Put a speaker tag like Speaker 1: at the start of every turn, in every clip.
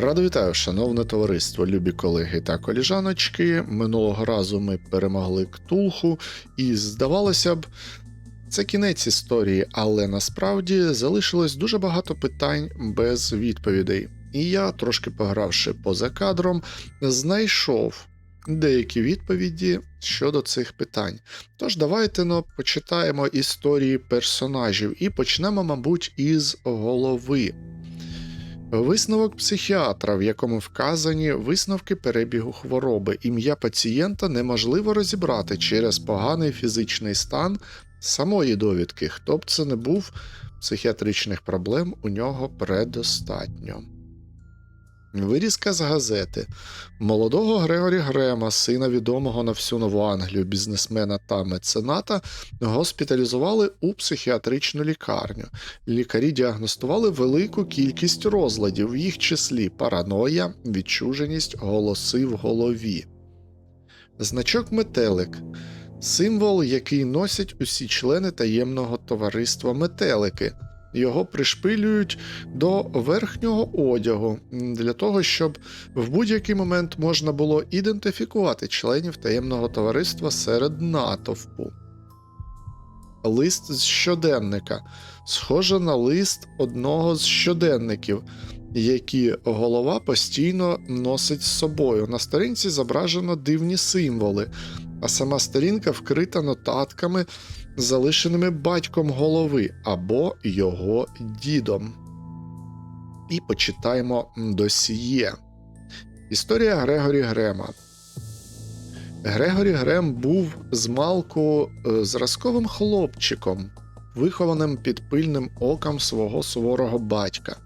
Speaker 1: Радо вітаю, шановне товариство, любі колеги та коліжаночки. Минулого разу ми перемогли Ктулху, і здавалося б, це кінець історії, але насправді залишилось дуже багато питань без відповідей. І я, трошки погравши поза кадром, знайшов деякі відповіді щодо цих питань. Тож давайте ну, почитаємо історії персонажів і почнемо, мабуть, із голови. Висновок психіатра, в якому вказані висновки перебігу хвороби. Ім'я пацієнта неможливо розібрати через поганий фізичний стан самої довідки. Хто б це не був, психіатричних проблем у нього предостатньо. Вирізка з газети молодого Грегорі Грема, сина відомого на всю Нову Англію бізнесмена та мецената, госпіталізували у психіатричну лікарню. Лікарі діагностували велику кількість розладів, в їх числі параноя, відчуженість, голоси в голові. Значок метелик символ, який носять усі члени таємного товариства метелики. Його пришпилюють до верхнього одягу для того, щоб в будь-який момент можна було ідентифікувати членів таємного товариства серед натовпу. Лист з щоденника схоже на лист одного з щоденників, які голова постійно носить з собою. На сторінці зображено дивні символи, а сама сторінка вкрита нотатками, залишеними батьком голови або його дідом. І почитаємо досьє. Історія Грегорі Грема. Грегорі Грем був змалку е, зразковим хлопчиком, вихованим під пильним оком свого суворого батька.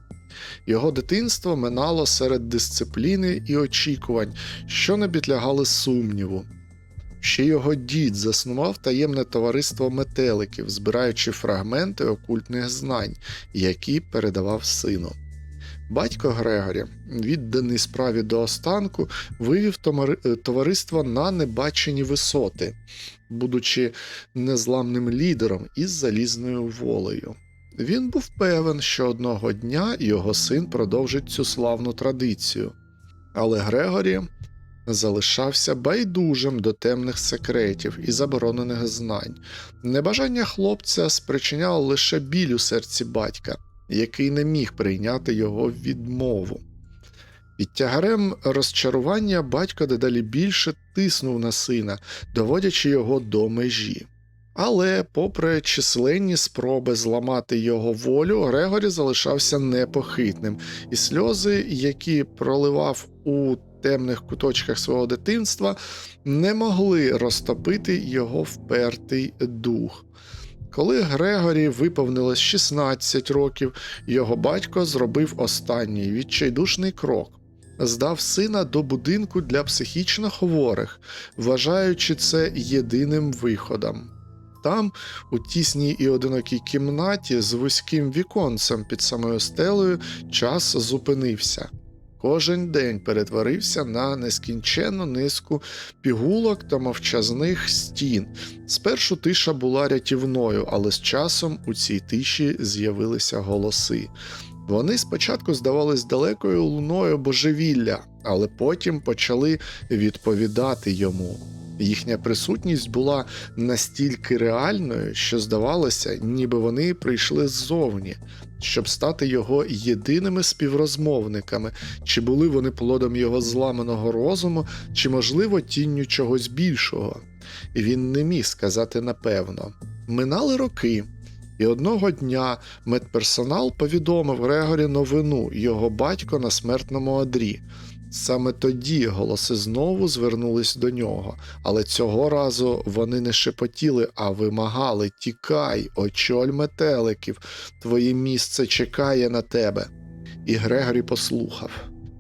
Speaker 1: Його дитинство минало серед дисципліни і очікувань, що не підлягали сумніву. Ще його дід заснував таємне товариство метеликів, збираючи фрагменти окультних знань, які передавав сину. Батько Грегорі, відданий справі до останку, вивів товариство на небачені висоти, будучи незламним лідером із залізною волею. Він був певен, що одного дня його син продовжить цю славну традицію. Але Грегорі залишався байдужим до темних секретів і заборонених знань. Небажання хлопця спричиняло лише біль у серці батька, який не міг прийняти його відмову. Під тягарем розчарування батько дедалі більше тиснув на сина, доводячи його до межі. Але, попри численні спроби зламати його волю, Грегорі залишався непохитним, і сльози, які проливав у темних куточках свого дитинства, не могли розтопити його впертий дух. Коли Грегорі виповнилось 16 років, його батько зробив останній відчайдушний крок. Здав сина до будинку для психічно хворих, вважаючи це єдиним виходом. Там, у тісній і одинокій кімнаті з вузьким віконцем під самою стелею, час зупинився. Кожен день перетворився на нескінченну низку пігулок та мовчазних стін. Спершу тиша була рятівною, але з часом у цій тиші з'явилися голоси. Вони спочатку здавались далекою луною божевілля, але потім почали відповідати йому. Їхня присутність була настільки реальною, що здавалося, ніби вони прийшли ззовні, щоб стати його єдиними співрозмовниками, чи були вони плодом його зламаного розуму, чи, можливо, тінню чогось більшого. І він не міг сказати напевно. Минали роки, і одного дня медперсонал повідомив Грегорі новину його батько на смертному одрі. Саме тоді голоси знову звернулись до нього, але цього разу вони не шепотіли, а вимагали Тікай, очоль метеликів, твоє місце чекає на тебе. І Грегорі послухав.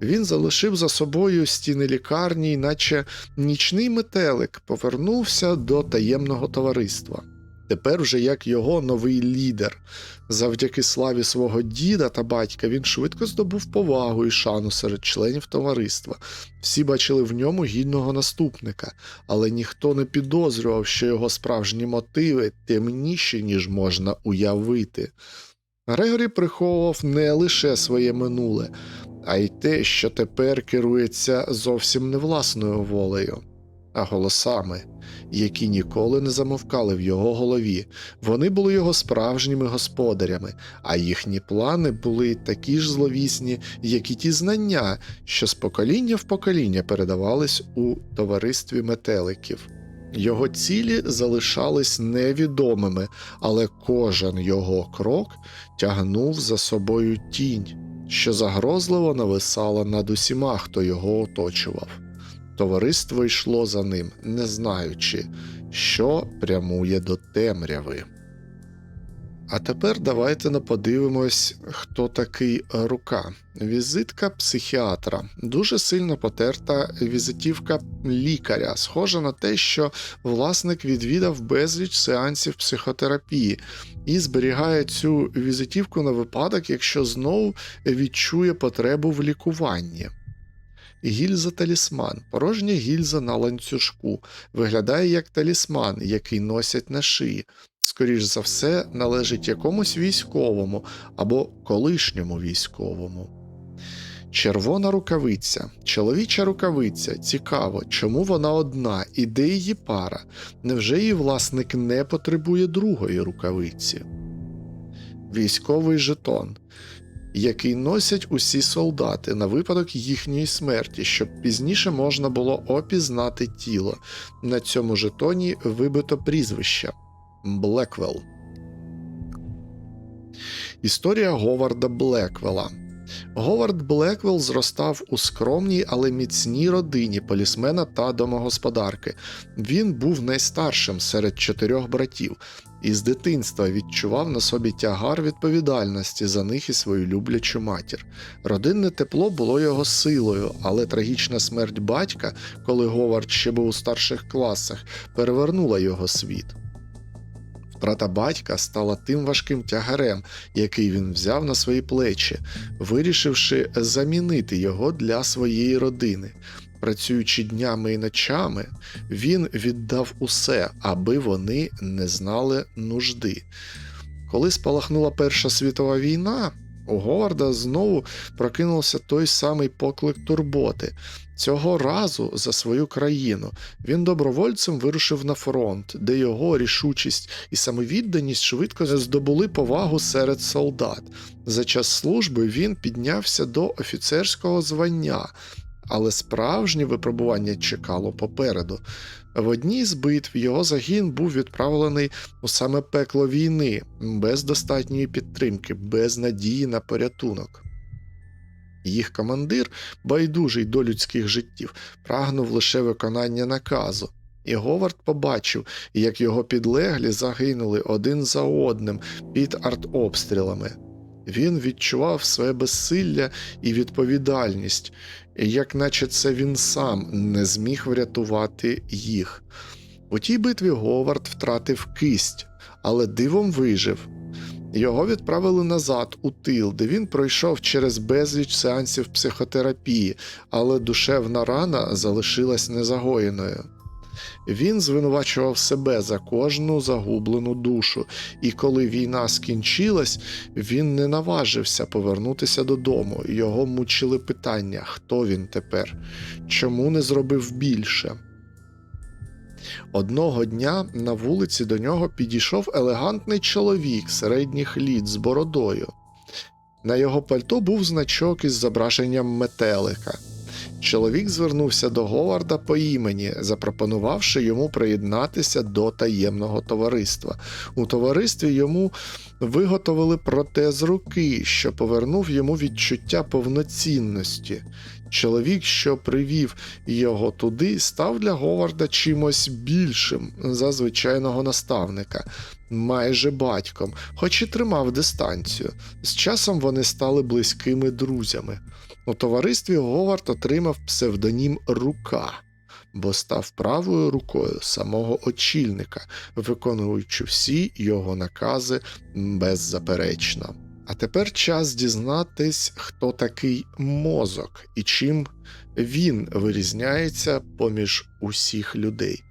Speaker 1: Він залишив за собою стіни лікарні, наче нічний метелик повернувся до таємного товариства. Тепер вже як його новий лідер. Завдяки славі свого діда та батька він швидко здобув повагу і шану серед членів товариства. Всі бачили в ньому гідного наступника, але ніхто не підозрював, що його справжні мотиви темніші, ніж можна уявити. Грегорі приховував не лише своє минуле, а й те, що тепер керується зовсім не власною волею, а голосами, які ніколи не замовкали в його голові. Вони були його справжніми господарями, а їхні плани були такі ж зловісні, як і ті знання, що з покоління в покоління передавались у товаристві метеликів. Його цілі залишались невідомими, але кожен його крок тягнув за собою тінь, що загрозливо нависала над усіма, хто його оточував. Товариство йшло за ним, не знаючи, що прямує до темряви. А тепер давайте подивимось, хто такий рука. Візитка психіатра, дуже сильно потерта візитівка лікаря, схожа на те, що власник відвідав безліч сеансів психотерапії і зберігає цю візитівку на випадок, якщо знову відчує потребу в лікуванні. Гільза талісман, порожня гільза на ланцюжку, виглядає як талісман, який носять на шиї. Скоріш за все, належить якомусь військовому або колишньому військовому. Червона рукавиця, чоловіча рукавиця. Цікаво, чому вона одна і де її пара? Невже її власник не потребує другої рукавиці? Військовий жетон який носять усі солдати на випадок їхньої смерті, щоб пізніше можна було опізнати тіло. На цьому жетоні вибито прізвище Блеквелл. Історія Говарда Блеквелла. Говард Блеквелл зростав у скромній, але міцній родині полісмена та домогосподарки. Він був найстаршим серед чотирьох братів і з дитинства відчував на собі тягар відповідальності за них і свою люблячу матір. Родинне тепло було його силою, але трагічна смерть батька, коли Говард ще був у старших класах, перевернула його світ. Втрата батька стала тим важким тягарем, який він взяв на свої плечі, вирішивши замінити його для своєї родини. Працюючи днями і ночами, він віддав усе, аби вони не знали нужди. Коли спалахнула Перша світова війна, у Говарда знову прокинувся той самий поклик турботи. Цього разу за свою країну він добровольцем вирушив на фронт, де його рішучість і самовідданість швидко здобули повагу серед солдат. За час служби він піднявся до офіцерського звання, але справжнє випробування чекало попереду. В одній з битв його загін був відправлений у саме пекло війни, без достатньої підтримки, без надії на порятунок. Їх командир, байдужий до людських життів, прагнув лише виконання наказу. І Говард побачив, як його підлеглі загинули один за одним під артобстрілами. Він відчував своє безсилля і відповідальність, як наче це він сам не зміг врятувати їх. У тій битві Говард втратив кисть, але дивом вижив. Його відправили назад у тил, де він пройшов через безліч сеансів психотерапії, але душевна рана залишилась незагоєною. Він звинувачував себе за кожну загублену душу, і коли війна скінчилась, він не наважився повернутися додому. Його мучили питання, хто він тепер, чому не зробив більше. Одного дня на вулиці до нього підійшов елегантний чоловік середніх літ з бородою. На його пальто був значок із зображенням метелика. Чоловік звернувся до Говарда по імені, запропонувавши йому приєднатися до таємного товариства. У товаристві йому виготовили протез руки, що повернув йому відчуття повноцінності. Чоловік, що привів його туди, став для Говарда чимось більшим за звичайного наставника, майже батьком, хоч і тримав дистанцію. З часом вони стали близькими друзями. У товаристві Говард отримав псевдонім Рука, бо став правою рукою самого очільника, виконуючи всі його накази беззаперечно. А тепер час дізнатись, хто такий мозок і чим він вирізняється поміж усіх людей.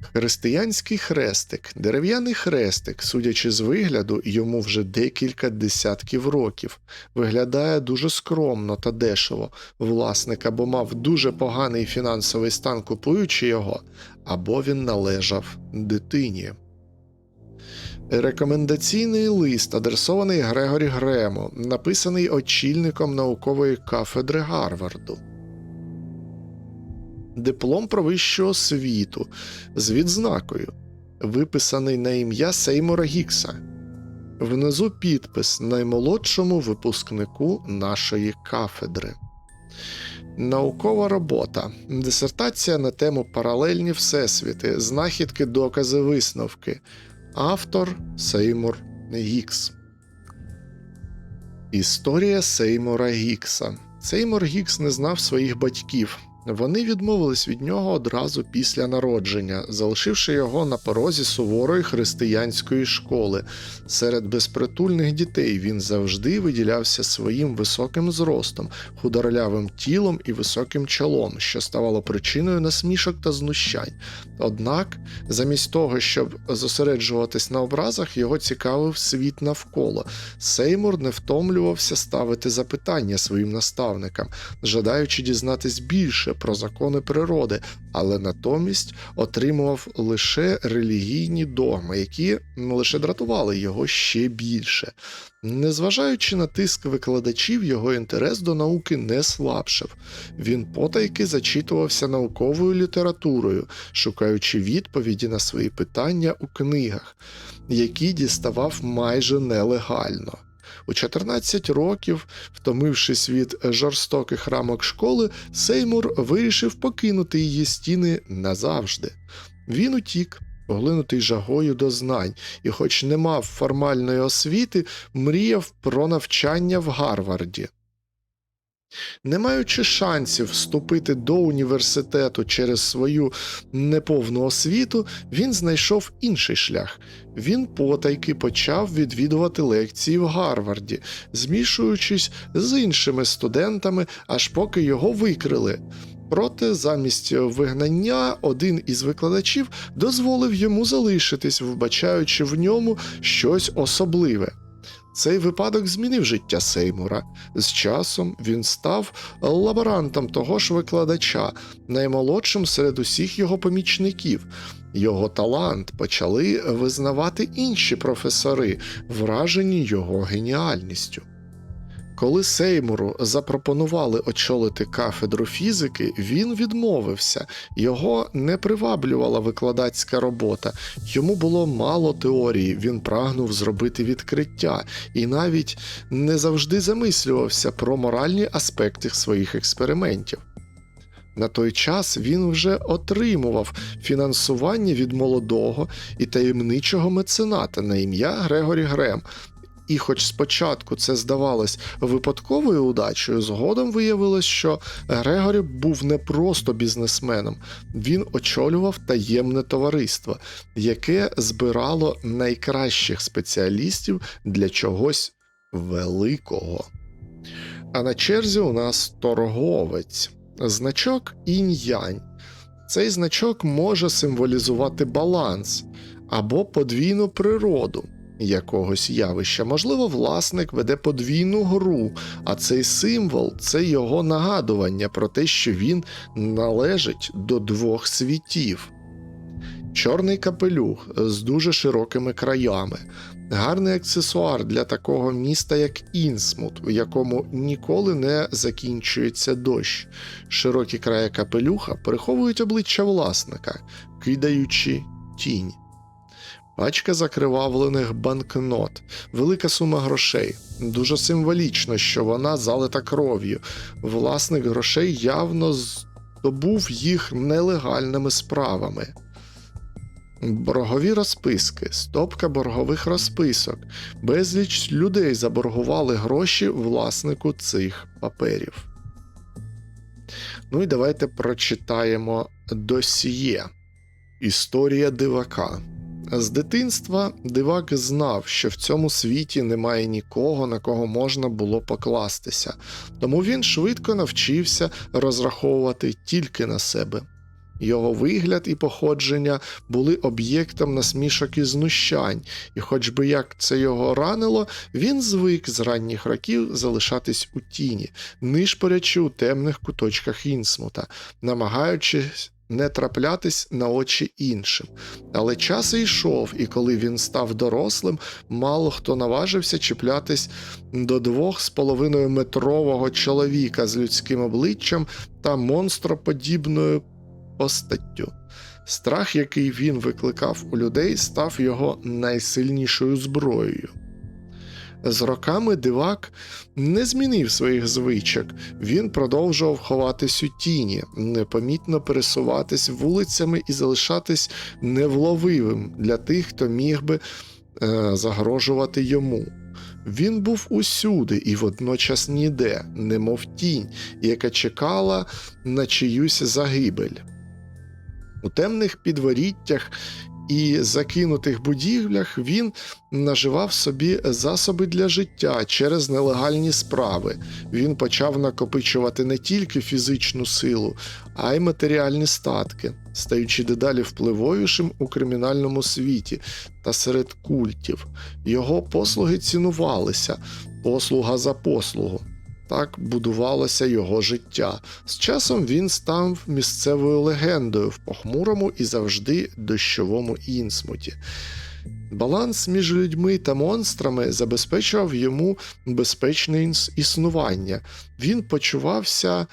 Speaker 1: Християнський хрестик, дерев'яний хрестик, судячи з вигляду, йому вже декілька десятків років. Виглядає дуже скромно та дешево. Власник або мав дуже поганий фінансовий стан, купуючи його, або він належав дитині. Рекомендаційний лист, адресований Грегорі Грему, написаний очільником наукової кафедри Гарварду. Диплом про вищу освіту з відзнакою, виписаний на ім'я Сеймура Гікса. Внизу підпис наймолодшому випускнику нашої кафедри. Наукова робота. Дисертація на тему Паралельні всесвіти, знахідки, докази, висновки. Автор Сеймур Гікс. Історія Сеймура Гікса. Сеймур Гікс не знав своїх батьків. Вони відмовились від нього одразу після народження, залишивши його на порозі суворої християнської школи. Серед безпритульних дітей він завжди виділявся своїм високим зростом, худорлявим тілом і високим чолом, що ставало причиною насмішок та знущань. Однак, замість того, щоб зосереджуватись на образах, його цікавив світ навколо. Сеймур не втомлювався ставити запитання своїм наставникам, жадаючи дізнатись більше про закони природи, але натомість отримував лише релігійні догми, які лише дратували його ще більше. Незважаючи на тиск викладачів, його інтерес до науки не слабшав. Він потайки зачитувався науковою літературою, шукаючи відповіді на свої питання у книгах, які діставав майже нелегально. У 14 років, втомившись від жорстоких рамок школи, Сеймур вирішив покинути її стіни назавжди. Він утік, поглинутий жагою до знань, і, хоч не мав формальної освіти, мріяв про навчання в Гарварді. Не маючи шансів вступити до університету через свою неповну освіту, він знайшов інший шлях. Він потайки почав відвідувати лекції в Гарварді, змішуючись з іншими студентами, аж поки його викрили. Проте замість вигнання один із викладачів дозволив йому залишитись, вбачаючи в ньому щось особливе. Цей випадок змінив життя Сеймура. З часом він став лаборантом того ж викладача, наймолодшим серед усіх його помічників. Його талант почали визнавати інші професори, вражені його геніальністю. Коли Сеймуру запропонували очолити кафедру фізики, він відмовився, його не приваблювала викладацька робота, йому було мало теорії, він прагнув зробити відкриття і навіть не завжди замислювався про моральні аспекти своїх експериментів. На той час він вже отримував фінансування від молодого і таємничого мецената на ім'я Грегорі Грем, і, хоч спочатку це здавалось випадковою удачею, згодом виявилось, що Грегорі був не просто бізнесменом, він очолював таємне товариство, яке збирало найкращих спеціалістів для чогось великого. А на черзі у нас торговець, значок інь-янь. Цей значок може символізувати баланс або подвійну природу якогось явища. Можливо, власник веде подвійну гру, а цей символ це його нагадування про те, що він належить до двох світів. Чорний капелюх з дуже широкими краями, гарний аксесуар для такого міста, як Інсмут, у якому ніколи не закінчується дощ. Широкі краї капелюха приховують обличчя власника, кидаючи тінь. Пачка закривавлених банкнот, велика сума грошей. Дуже символічно, що вона залита кров'ю. Власник грошей явно здобув їх нелегальними справами. Боргові розписки, стопка боргових розписок. Безліч людей заборгували гроші власнику цих паперів. Ну і давайте прочитаємо досьє. Історія дивака. З дитинства дивак знав, що в цьому світі немає нікого, на кого можна було покластися, тому він швидко навчився розраховувати тільки на себе. Його вигляд і походження були об'єктом насмішок і знущань, і, хоч би як це його ранило, він звик з ранніх років залишатись у тіні, нишпорячи у темних куточках Інсмута, намагаючись не траплятись на очі іншим. Але час йшов, і коли він став дорослим, мало хто наважився чіплятись до двох з половиною метрового чоловіка з людським обличчям та монстроподібною постаттю. Страх, який він викликав у людей, став його найсильнішою зброєю. З роками дивак не змінив своїх звичок, він продовжував ховатись у тіні, непомітно пересуватись вулицями і залишатись невловивим для тих, хто міг би е, загрожувати йому. Він був усюди і водночас ніде, немов тінь, яка чекала на чиюсь загибель. У темних підворіттях і закинутих будівлях він наживав собі засоби для життя через нелегальні справи. Він почав накопичувати не тільки фізичну силу, а й матеріальні статки, стаючи дедалі впливовішим у кримінальному світі та серед культів. Його послуги цінувалися, послуга за послугу. Так будувалося його життя. З часом він став місцевою легендою в похмурому і завжди дощовому інсмуті. Баланс між людьми та монстрами забезпечував йому безпечне існування. Він почувався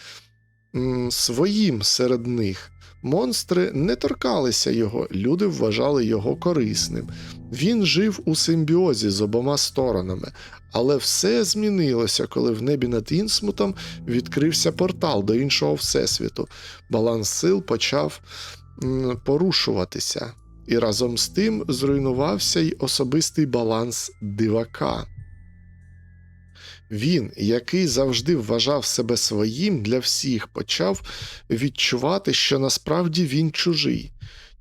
Speaker 1: м, своїм серед них. Монстри не торкалися його, люди вважали його корисним. Він жив у симбіозі з обома сторонами, але все змінилося, коли в небі над Інсмутом відкрився портал до іншого всесвіту. Баланс сил почав порушуватися, і разом з тим зруйнувався й особистий баланс дивака. Він, який завжди вважав себе своїм для всіх, почав відчувати, що насправді він чужий,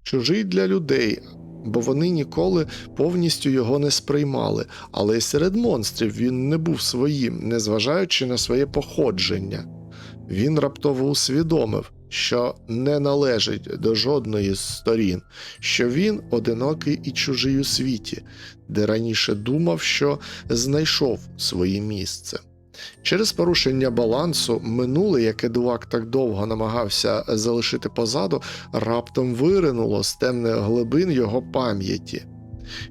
Speaker 1: чужий для людей, бо вони ніколи повністю його не сприймали, але й серед монстрів він не був своїм, незважаючи на своє походження. Він раптово усвідомив, що не належить до жодної з сторін, що він одинокий і чужий у світі, де раніше думав, що знайшов своє місце. Через порушення балансу минуле, яке дувак так довго намагався залишити позаду, раптом виринуло з темних глибин його пам'яті.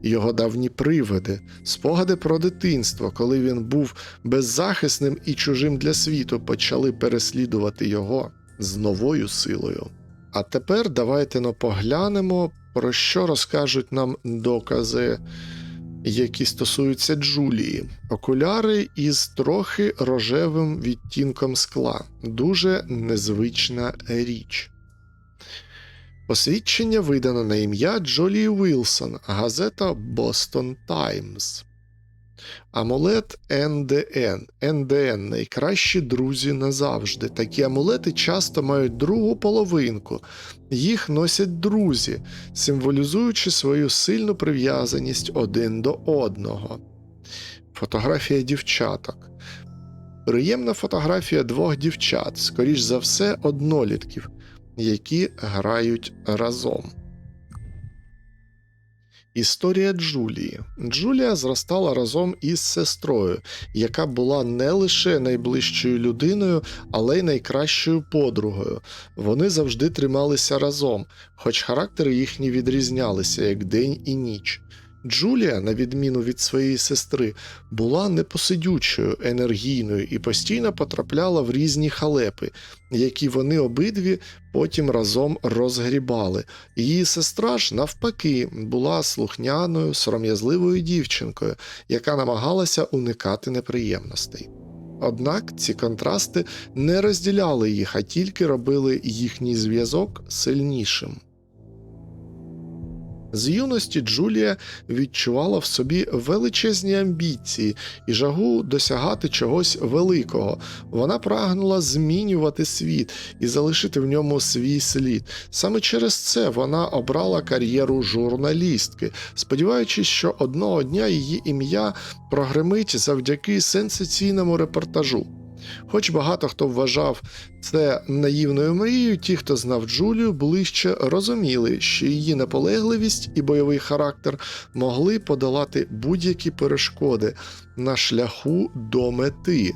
Speaker 1: Його давні привиди, спогади про дитинство, коли він був беззахисним і чужим для світу, почали переслідувати його з новою силою. А тепер давайте но поглянемо, про що розкажуть нам докази, які стосуються Джулії. Окуляри із трохи рожевим відтінком скла. Дуже незвична річ. Посвідчення видано на ім'я Джолії Вілсон, газета Boston Times. Амулет НДН. НДН найкращі друзі назавжди. Такі амулети часто мають другу половинку. Їх носять друзі, символізуючи свою сильну прив'язаність один до одного. Фотографія дівчаток. Приємна фотографія двох дівчат, скоріш за все, однолітків, які грають разом. Історія Джулії. Джулія зростала разом із сестрою, яка була не лише найближчою людиною, але й найкращою подругою. Вони завжди трималися разом, хоч характери їхні відрізнялися як день і ніч. Джулія, на відміну від своєї сестри, була непосидючою, енергійною і постійно потрапляла в різні халепи, які вони обидві потім разом розгрібали. Її сестра ж, навпаки, була слухняною, сором'язливою дівчинкою, яка намагалася уникати неприємностей. Однак ці контрасти не розділяли їх, а тільки робили їхній зв'язок сильнішим. З юності Джулія відчувала в собі величезні амбіції і жагу досягати чогось великого. Вона прагнула змінювати світ і залишити в ньому свій слід. Саме через це вона обрала кар'єру журналістки, сподіваючись, що одного дня її ім'я прогремить завдяки сенсаційному репортажу. Хоч багато хто вважав це наївною мрією, ті, хто знав Джулію, ближче розуміли, що її наполегливість і бойовий характер могли подолати будь-які перешкоди на шляху до мети.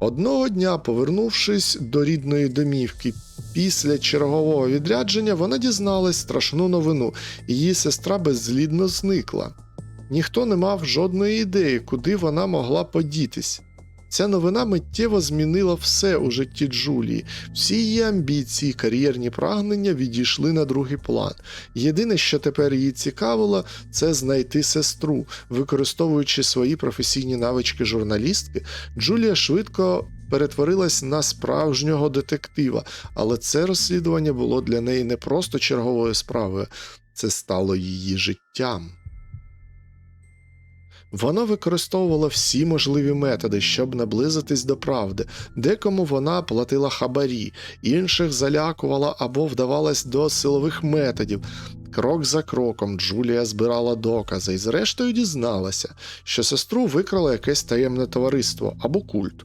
Speaker 1: Одного дня, повернувшись до рідної домівки після чергового відрядження, вона дізналась страшну новину. Її сестра безслідно зникла. Ніхто не мав жодної ідеї, куди вона могла подітись. Ця новина миттєво змінила все у житті Джулії. Всі її амбіції, кар'єрні прагнення відійшли на другий план. Єдине, що тепер її цікавило, це знайти сестру. Використовуючи свої професійні навички журналістки, Джулія швидко перетворилась на справжнього детектива, але це розслідування було для неї не просто черговою справою, це стало її життям. Вона використовувала всі можливі методи, щоб наблизитись до правди. Декому вона платила хабарі, інших залякувала або вдавалась до силових методів. Крок за кроком Джулія збирала докази і зрештою дізналася, що сестру викрало якесь таємне товариство або культ.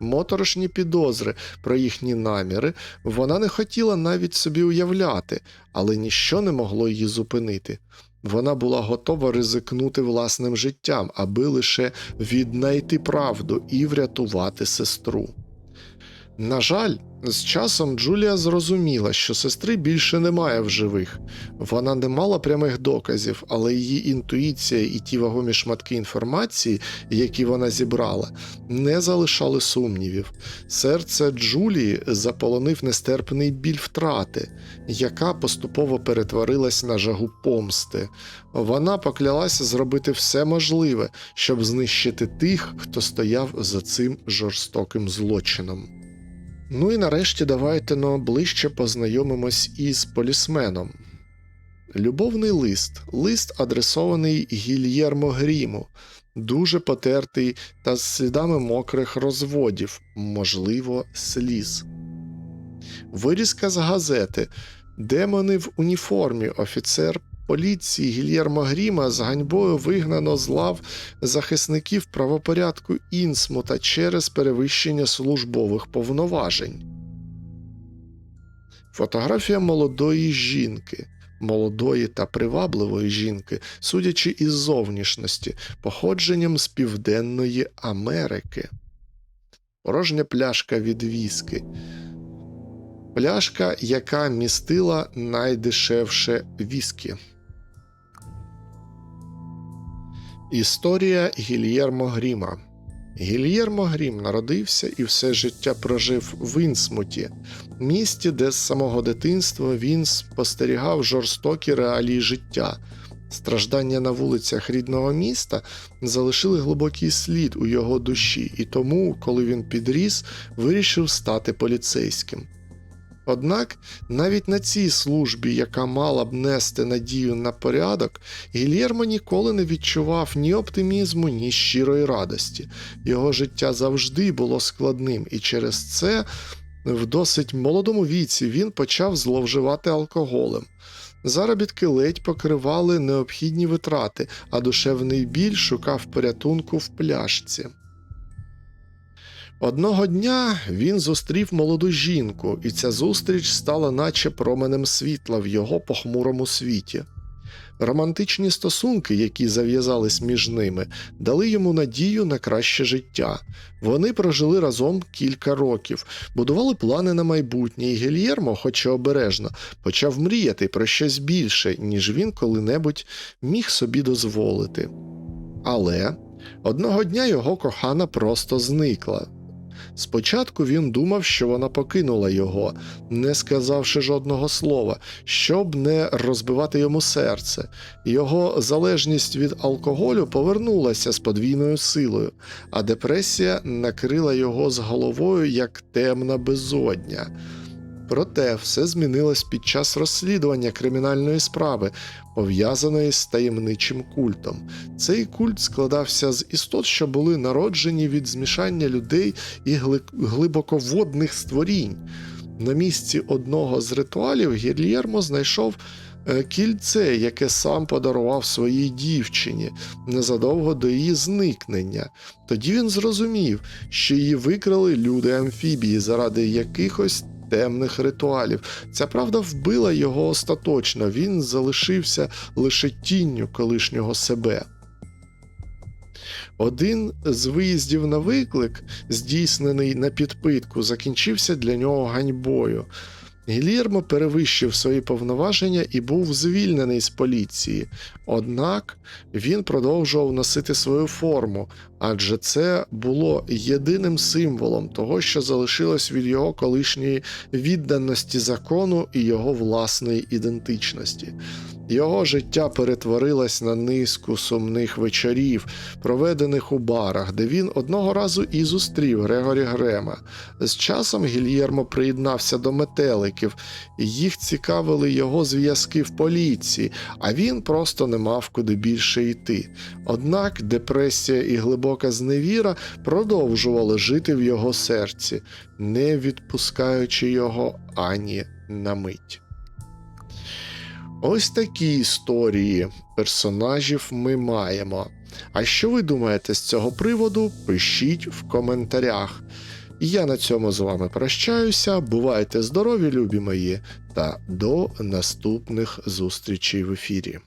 Speaker 1: Моторошні підозри про їхні наміри вона не хотіла навіть собі уявляти, але ніщо не могло її зупинити. Вона була готова ризикнути власним життям, аби лише віднайти правду і врятувати сестру. На жаль, з часом Джулія зрозуміла, що сестри більше немає в живих. Вона не мала прямих доказів, але її інтуїція і ті вагомі шматки інформації, які вона зібрала, не залишали сумнівів. Серце Джулії заполонив нестерпний біль втрати, яка поступово перетворилась на жагу помсти. Вона поклялася зробити все можливе, щоб знищити тих, хто стояв за цим жорстоким злочином. Ну і нарешті давайте но ближче познайомимось із полісменом. Любовний лист, лист адресований Гільєрмо Гріму, дуже потертий та з слідами мокрих розводів, можливо, сліз. Вирізка з газети. Демони в уніформі, офіцер поліції Гільєрмо Гріма з ганьбою вигнано з лав захисників правопорядку Інсмута через перевищення службових повноважень. Фотографія молодої жінки, молодої та привабливої жінки, судячи із зовнішності, походженням з Південної Америки. Порожня пляшка від віски. Пляшка, яка містила найдешевше віскі. Історія Гільєрмо Гріма. Гільєрмо Грім народився і все життя прожив в Інсмуті, місті, де з самого дитинства він спостерігав жорстокі реалії життя. Страждання на вулицях рідного міста залишили глибокий слід у його душі, і тому, коли він підріс, вирішив стати поліцейським. Однак навіть на цій службі, яка мала б нести надію на порядок, Гільєрмо ніколи не відчував ні оптимізму, ні щирої радості. Його життя завжди було складним, і через це в досить молодому віці він почав зловживати алкоголем. Заробітки ледь покривали необхідні витрати, а душевний біль шукав порятунку в пляшці. Одного дня він зустрів молоду жінку, і ця зустріч стала наче променем світла в його похмурому світі. Романтичні стосунки, які зав'язались між ними, дали йому надію на краще життя. Вони прожили разом кілька років, будували плани на майбутнє, і Гельєрмо, хоча обережно, почав мріяти про щось більше, ніж він коли-небудь міг собі дозволити. Але одного дня його кохана просто зникла. Спочатку він думав, що вона покинула його, не сказавши жодного слова, щоб не розбивати йому серце. Його залежність від алкоголю повернулася з подвійною силою, а депресія накрила його з головою як темна безодня. Проте все змінилось під час розслідування кримінальної справи, пов'язаної з таємничим культом. Цей культ складався з істот, що були народжені від змішання людей і глибоководних створінь. На місці одного з ритуалів Гільєрмо знайшов е, кільце, яке сам подарував своїй дівчині незадовго до її зникнення. Тоді він зрозумів, що її викрали люди амфібії заради якихось темних ритуалів. Ця правда вбила його остаточно, він залишився лише тінню колишнього себе. Один з виїздів на виклик, здійснений на підпитку, закінчився для нього ганьбою. Гільєрмо перевищив свої повноваження і був звільнений з поліції. Однак він продовжував носити свою форму, адже це було єдиним символом того, що залишилось від його колишньої відданості закону і його власної ідентичності. Його життя перетворилось на низку сумних вечорів, проведених у барах, де він одного разу і зустрів Грегорі Грема. З часом Гільєрмо приєднався до метеликів, і їх цікавили його зв'язки в поліції, а він просто не мав куди більше йти. Однак депресія і глибока зневіра продовжували жити в його серці, не відпускаючи його ані на мить. Ось такі історії персонажів ми маємо. А що ви думаєте з цього приводу? Пишіть в коментарях. Я на цьому з вами прощаюся. Бувайте здорові, любі мої, та до наступних зустрічей в ефірі.